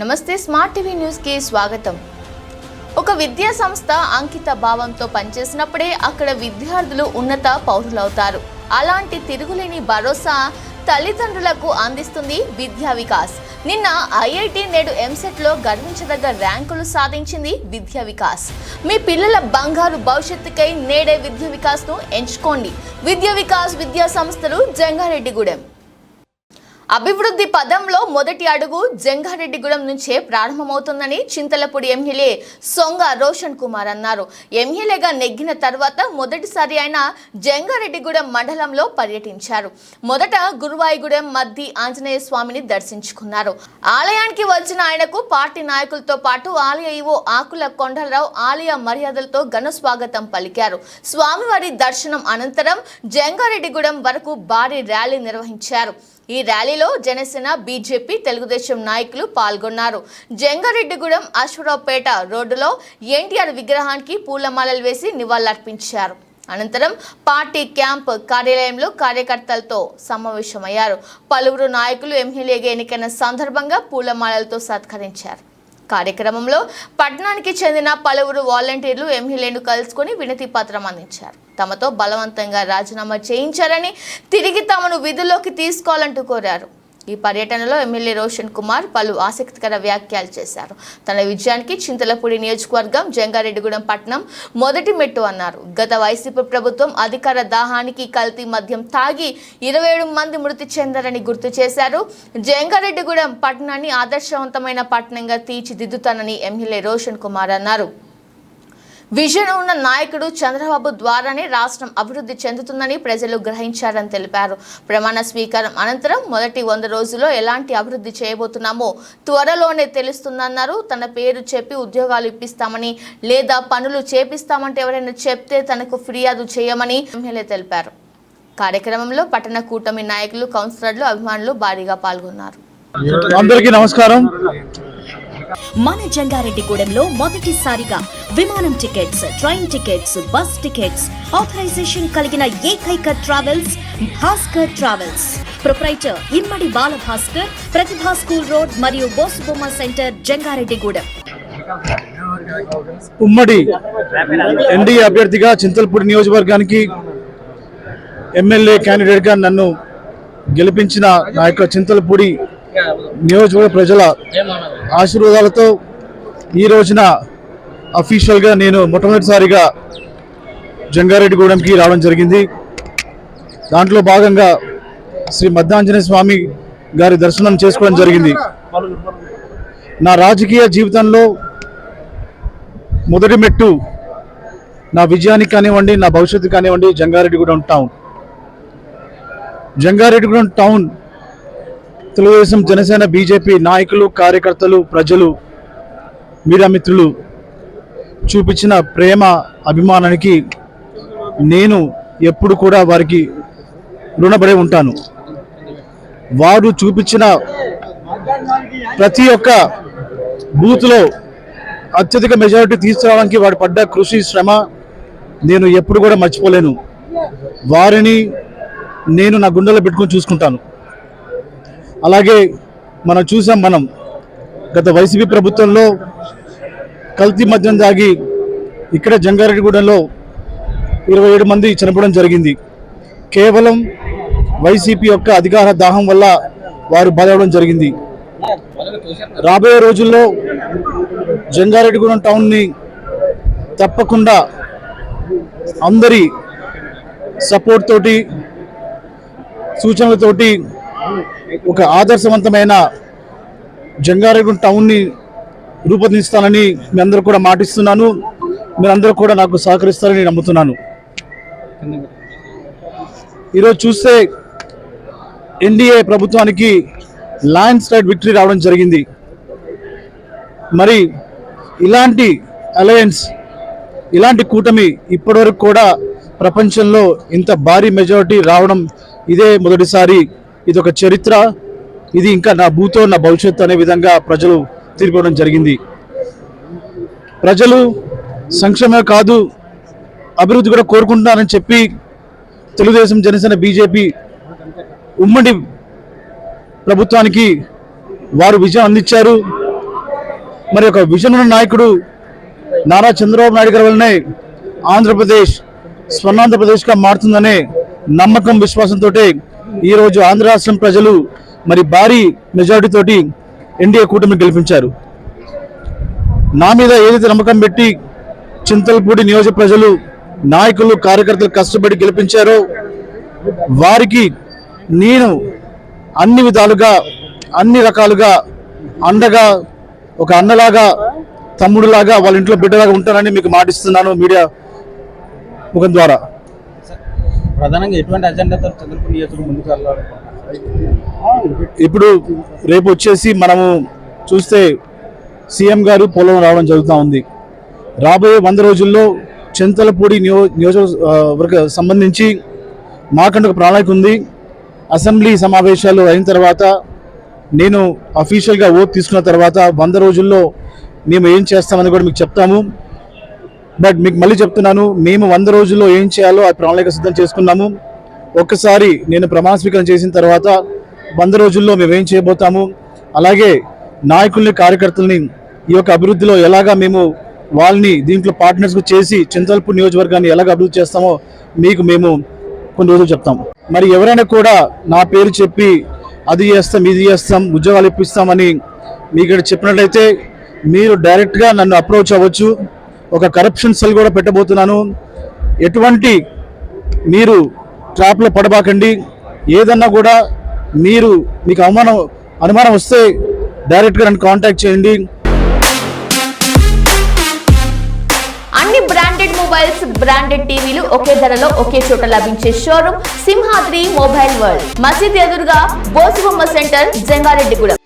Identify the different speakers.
Speaker 1: నమస్తే smart TV న్యూస్కి స్వాగతం. ఒక విద్యా సంస్థ అంకిత భావంతో పనిచేసినప్పుడే అక్కడ విద్యార్థులు ఉన్నత పౌరులవుతారు. అలాంటి తిరుగులేని భరోసా తల్లిదండ్రులకు అందిస్తుంది విద్యా వికాస్. నిన్న ఐఐటి నేడు ఎంసెట్లో గర్వించదగ్గ ర్యాంకులు సాధించింది విద్యా వికాస్. మీ పిల్లల బంగారు భవిష్యత్తుకై నేడే విద్యా వికాస్ను ఎంచుకోండి. విద్యా వికాస్ విద్యా సంస్థలు జంగారెడ్డిగూడెం. అభివృద్ధి పదంలో మొదటి అడుగు జంగారెడ్డిగూడెం నుంచే ప్రారంభమవుతుందని చింతలపూడి ఎమ్మెల్యే సొంగ రోషన్ కుమార్ అన్నారు. ఎమ్మెల్యేగా నెగ్గిన తర్వాత మొదటిసారి ఆయన జంగారెడ్డిగూడెం మండలంలో పర్యటించారు. మొదట గురువాయిగూడెం మద్ది ఆంజనేయ స్వామిని దర్శించుకున్నారు. ఆలయానికి వచ్చిన ఆయనకు పార్టీ నాయకులతో పాటు ఆలయ ఈవో ఆకుల కొండలరావు ఆలయ మర్యాదలతో ఘన స్వాగతం పలికారు. స్వామివారి దర్శనం అనంతరం జంగారెడ్డిగూడెం వరకు భారీ ర్యాలీ నిర్వహించారు. ఈ ర్యాలీలో జనసేన బీజేపీ తెలుగుదేశం నాయకులు పాల్గొన్నారు. జంగారెడ్డిగూడెం అశ్వరావుపేట రోడ్డులో ఎన్టీఆర్ విగ్రహానికి పూలమాలలు వేసి నివాళులర్పించారు. అనంతరం పార్టీ క్యాంప్ కార్యాలయంలో కార్యకర్తలతో సమావేశమయ్యారు. పలువురు నాయకులు ఎమ్మెల్యేగా ఎన్నికైన సందర్భంగా పూలమాలలతో సత్కరించారు. కార్యక్రమంలో పట్టణానికి చెందిన పలువురు వాలంటీర్లు ఎమ్మెల్యేను కలుసుకొని వినతి పత్రం అందించారు. తమతో బలవంతంగా రాజీనామా చేయించారని తిరిగి తమను విధుల్లోకి తీసుకోవాలంటూ కోరారు. ఈ పర్యటనలో ఎమ్మెల్యే రోషన్ కుమార్ పలు ఆసక్తికర వ్యాఖ్యలు చేశారు. తన విజయానికి చింతలపూడి నియోజకవర్గం జంగారెడ్డిగూడెం పట్టణం మొదటి మెట్టు అన్నారు. గత వైసీపీ ప్రభుత్వం అధికార దాహానికి కల్తీ మద్యం తాగి ఇరవై ఏడు మంది మృతి చెందారని గుర్తు చేశారు. జంగారెడ్డిగూడెం పట్టణాన్ని ఆదర్శవంతమైన పట్టణంగా తీర్చిదిద్దుతానని ఎమ్మెల్యే రోషన్ కుమార్ అన్నారు. విజన్ ఉన్న నాయకుడు చంద్రబాబు ద్వారానే రాష్ట్రం అభివృద్ధి చెందుతుందని ప్రజలు గ్రహించారని తెలిపారు. ప్రమాణ స్వీకారం అనంతరం మొదటి వంద రోజుల్లో ఎలాంటి అభివృద్ధి చేయబోతున్నామో త్వరలోనే తెలుస్తుందన్నారు. తన పేరు చెప్పి ఉద్యోగాలు ఇప్పిస్తామని లేదా పనులు చేపిస్తామంటే ఎవరైనా చెప్తే తనకు ఫిర్యాదు చేయమని ఎమ్మెల్యే తెలిపారు. కార్యక్రమంలో పట్టణ కూటమి నాయకులు కౌన్సిలర్లు అభిమానులు భారీగా పాల్గొన్నారు.
Speaker 2: అందరికీ నమస్కారం.
Speaker 3: మన జంగారెడ్డిగూడెంలో మొదటిసారిగా విమానం tickets train tickets bus tickets authorization కలిగిన ఏకైక travels Bhaskar travels. Proprietor Immadi Bala Bhaskar Pratibha school road మరియు బోసుబొమ్మ సెంటర్ జంగారెడ్డిగూడెం.
Speaker 2: ఉమ్మడి ఎన్డీఏ అభ్యర్థిగా చింతల్పూడి నియోజకవర్గానికి ఎమ్మెల్యే క్యాండిడేట్గా నన్ను గెలిపించిన నా యొక్క చింతలపూడి నియోజకవర్గ ప్రజల ఆశీర్వాదాలతో ఈ రోజున అఫీషియల్గా నేను మొట్టమొదటిసారిగా జంగారెడ్డిగూడెంకి రావడం జరిగింది. దాంట్లో భాగంగా శ్రీ మద్దాంజనేయ స్వామి గారి దర్శనం చేసుకోవడం జరిగింది. నా రాజకీయ జీవితంలో మొదటి మెట్టు నా విజయానికి కానివ్వండి నా భవిష్యత్తు కానివ్వండి Jangareddygudem town. Jangareddygudem town Telugu Desam Janasena BJP నాయకులు కార్యకర్తలు ప్రజలు మీడియా మిత్రులు చూపించిన ప్రేమ అభిమానానికి నేను ఎప్పుడు కూడా వారికి రుణపడి ఉంటాను. వారు చూపించిన ప్రతి ఒక్క బూత్లో అత్యధిక మెజారిటీ తీసుకురావడానికి వాడు పడ్డ కృషి శ్రమ నేను ఎప్పుడు కూడా మర్చిపోలేను. వారిని నేను నా గుండెలో పెట్టుకొని చూసుకుంటాను. అలాగే మనం చూసాం మనం గత వైసీపీ ప్రభుత్వంలో కల్తీ మద్యం దాగి ఇక్కడ జంగారెడ్డిగూడెంలో ఇరవై ఏడు మంది చనిపోవడం జరిగింది. కేవలం వైసీపీ యొక్క అధికార దాహం వల్ల వారు బలవడం జరిగింది. రాబోయే రోజుల్లో జంగారెడ్డిగూడెం టౌన్ని తప్పకుండా అందరి సపోర్ట్ తోటి సూచనలతోటి ఒక ఆదర్శవంతమైన జంగారెడ్డి టౌన్ని రూపొందిస్తానని మీ అందరూ కూడా మాటిస్తున్నాను. మీరందరూ కూడా నాకు సహకరిస్తారని నమ్ముతున్నాను. ఈరోజు చూస్తే ఎన్డీఏ ప్రభుత్వానికి ల్యాండ్ స్లైడ్ విక్టరీ రావడం జరిగింది. మరి ఇలాంటి అలయన్స్ ఇలాంటి కూటమి ఇప్పటివరకు కూడా ప్రపంచంలో ఇంత భారీ మెజారిటీ రావడం ఇదే మొదటిసారి ఇది ఒక చరిత్ర. ఇది ఇంకా నా భూతో నా భవిష్యత్తు అనే విధంగా ప్రజలు తీర్పడం జరిగింది. ప్రజలు సంక్షేమమే కాదు అభివృద్ధి కూడా కోరుకుంటున్నారని చెప్పి తెలుగుదేశం జనసేన బీజేపీ ఉమ్మడి ప్రభుత్వానికి వారు విజయం అందించారు. మరి ఒక విజన్ ఉన్న నాయకుడు నారా చంద్రబాబు నాయుడు గారి వల్లనే ఆంధ్రప్రదేశ్ స్వర్ణాంధ్రప్రదేశ్గా మారుతుందనే నమ్మకం విశ్వాసంతో ఈరోజు ఆంధ్ర రాష్ట్రం ప్రజలు మరి భారీ మెజారిటీ తోటి ఎన్డీఏ కూటమి గెలిపించారు. నా మీద ఏదైతే నమ్మకం పెట్టి చింతలపూడి నియోజక ప్రజలు నాయకులు కార్యకర్తలు కష్టపడి గెలిపించారో వారికి నేను అన్ని విధాలుగా అన్ని రకాలుగా అండగా ఒక అన్నలాగా తమ్ముడులాగా వాళ్ళ ఇంట్లో బిడ్డలాగా ఉంటానని మీకు మాటిస్తున్నాను మీడియా ముఖం ద్వారా.
Speaker 4: ప్రధానంగా ఎటువంటి అజెండాతో చంద్రబాబు నియోజకవర్గం ముందుకు వెళ్ళాలనుకుంటున్నారు
Speaker 2: ఇప్పుడు రేపు వచ్చేసి మనము చూస్తే సీఎం గారు పోలవరం రావడం జరుగుతూ ఉంది. రాబోయే వంద రోజుల్లో చింతలపూడి నియో నియోజకవర్గ సంబంధించి మాకంటూ ఒక ప్రణాళిక ఉంది. అసెంబ్లీ సమావేశాలు అయిన తర్వాత నేను అఫీషియల్గా ఓట్ తీసుకున్న తర్వాత వంద రోజుల్లో మేము ఏం చేస్తామని కూడా మీకు చెప్తాము. బట్ మీకు మళ్ళీ చెప్తున్నాను మేము వంద రోజుల్లో ఏం చేయాలో ఆ ప్రణాళిక సిద్ధం చేసుకున్నాము. ఒక్కసారి నేను ప్రమాణ స్వీకారం చేసిన తర్వాత వంద రోజుల్లో మేము ఏం చేయబోతాము? అలాగే నాయకుల్ని కార్యకర్తల్ని ఈ యొక్క అభివృద్ధిలో ఎలాగా మేము వాళ్ళని దీంట్లో పార్ట్నర్స్గా చేసి చింతల్పూర్ నియోజకవర్గాన్ని ఎలాగ అభివృద్ధి చేస్తామో మీకు మేము కొన్ని రోజులు చెప్తాం. మరి ఎవరైనా కూడా నా పేరు చెప్పి అది చేస్తాం ఇది చేస్తాం ఉద్యోగాలు ఇప్పిస్తామని మీకు ఇక్కడ చెప్పినట్లయితే మీరు డైరెక్ట్గా నన్ను అప్రోచ్ అవ్వచ్చు. ఒక కరప్షన్ సెల్ కూడా పెట్టబోతున్నాను. ఎటువంటి మీరు ట్రాప్లో పడబాకండి. ఏదన్నా కూడా మీరు మీకు అవమానం అనుమానం వస్తే డైరెక్ట్గా నన్ను కాంటాక్ట్ చేయండి.
Speaker 1: అన్ని బ్రాండెడ్ మొబైల్స్ బ్రాండెడ్ టీవీలు ఒకే ధరలో ఒకే చోట లభించే షోరూమ్ సింహాద్రి మొబైల్ వరల్డ్ మసీద్ ఎదురుగా బోసుబొమ్మ సెంటర్ జంగారెడ్డిగూడెం.